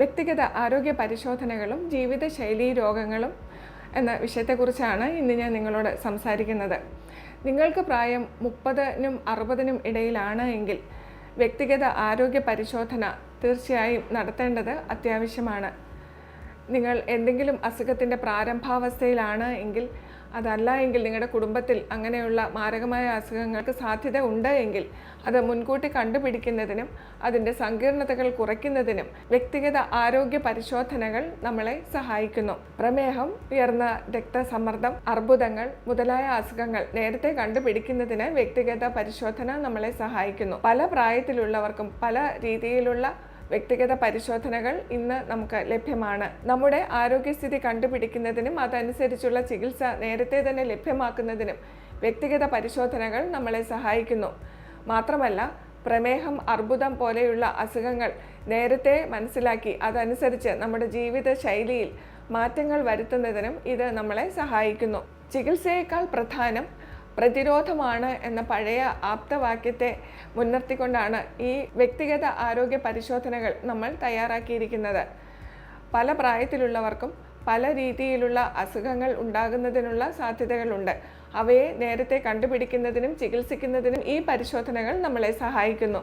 വ്യക്തിഗത ആരോഗ്യ പരിശോധനകളും ജീവിതശൈലി രോഗങ്ങളും എന്ന വിഷയത്തെക്കുറിച്ചാണ് ഇന്ന് ഞാൻ നിങ്ങളോട് സംസാരിക്കുന്നത്. നിങ്ങൾക്ക് പ്രായം മുപ്പതിനും അറുപതിനും ഇടയിലാണ് എങ്കിൽ വ്യക്തിഗത ആരോഗ്യ പരിശോധന തീർച്ചയായും നടത്തേണ്ടത് അത്യാവശ്യമാണ്. നിങ്ങൾ എന്തെങ്കിലും അസുഖത്തിന്റെ പ്രാരംഭാവസ്ഥയിലാണ് എങ്കിൽ അതല്ല എങ്കിൽ നിങ്ങളുടെ കുടുംബത്തിൽ അങ്ങനെയുള്ള മാരകമായ അസുഖങ്ങൾക്ക് സാധ്യത ഉണ്ട് എങ്കിൽ അത് മുൻകൂട്ടി കണ്ടുപിടിക്കുന്നതിനും അതിന്റെ സങ്കീർണതകൾ കുറയ്ക്കുന്നതിനും വ്യക്തിഗത ആരോഗ്യ പരിശോധനകൾ നമ്മളെ സഹായിക്കുന്നു. പ്രമേഹം ഉയർന്ന രക്തസമ്മർദ്ദം അർബുദങ്ങൾ മുതലായ അസുഖങ്ങൾ നേരത്തെ കണ്ടുപിടിക്കുന്നതിന് വ്യക്തിഗത പരിശോധന നമ്മളെ സഹായിക്കുന്നു. പല പ്രായത്തിലുള്ളവർക്കും പല രീതിയിലുള്ള വ്യക്തിഗത പരിശോധനകൾ ഇന്ന് നമുക്ക് ലഭ്യമാണ്. നമ്മുടെ ആരോഗ്യസ്ഥിതി കണ്ടുപിടിക്കുന്നതിനും അതനുസരിച്ചുള്ള ചികിത്സ നേരത്തെ തന്നെ ലഭ്യമാക്കുന്നതിനും വ്യക്തിഗത പരിശോധനകൾ നമ്മളെ സഹായിക്കുന്നു. മാത്രമല്ല പ്രമേഹം അർബുദം പോലെയുള്ള അസുഖങ്ങൾ നേരത്തെ മനസ്സിലാക്കി അതനുസരിച്ച് നമ്മുടെ ജീവിത ശൈലിയിൽ മാറ്റങ്ങൾ വരുത്തുന്നതിനും ഇത് നമ്മളെ സഹായിക്കുന്നു. ചികിത്സയേക്കാൾ പ്രധാനം പ്രതിരോധമാണ് എന്ന പഴയ ആപ്തവാക്യത്തെ മുൻനിർത്തിക്കൊണ്ടാണ് ഈ വ്യക്തിഗത ആരോഗ്യ പരിശോധനകൾ നമ്മൾ തയ്യാറാക്കിയിരിക്കുന്നത്. പല പ്രായത്തിലുള്ളവർക്കും പല രീതിയിലുള്ള അസുഖങ്ങൾ ഉണ്ടാകുന്നതിനുള്ള സാധ്യതകളുണ്ട്. അവയെ നേരത്തെ കണ്ടുപിടിക്കുന്നതിനും ചികിത്സിക്കുന്നതിനും ഈ പരിശോധനകൾ നമ്മളെ സഹായിക്കുന്നു.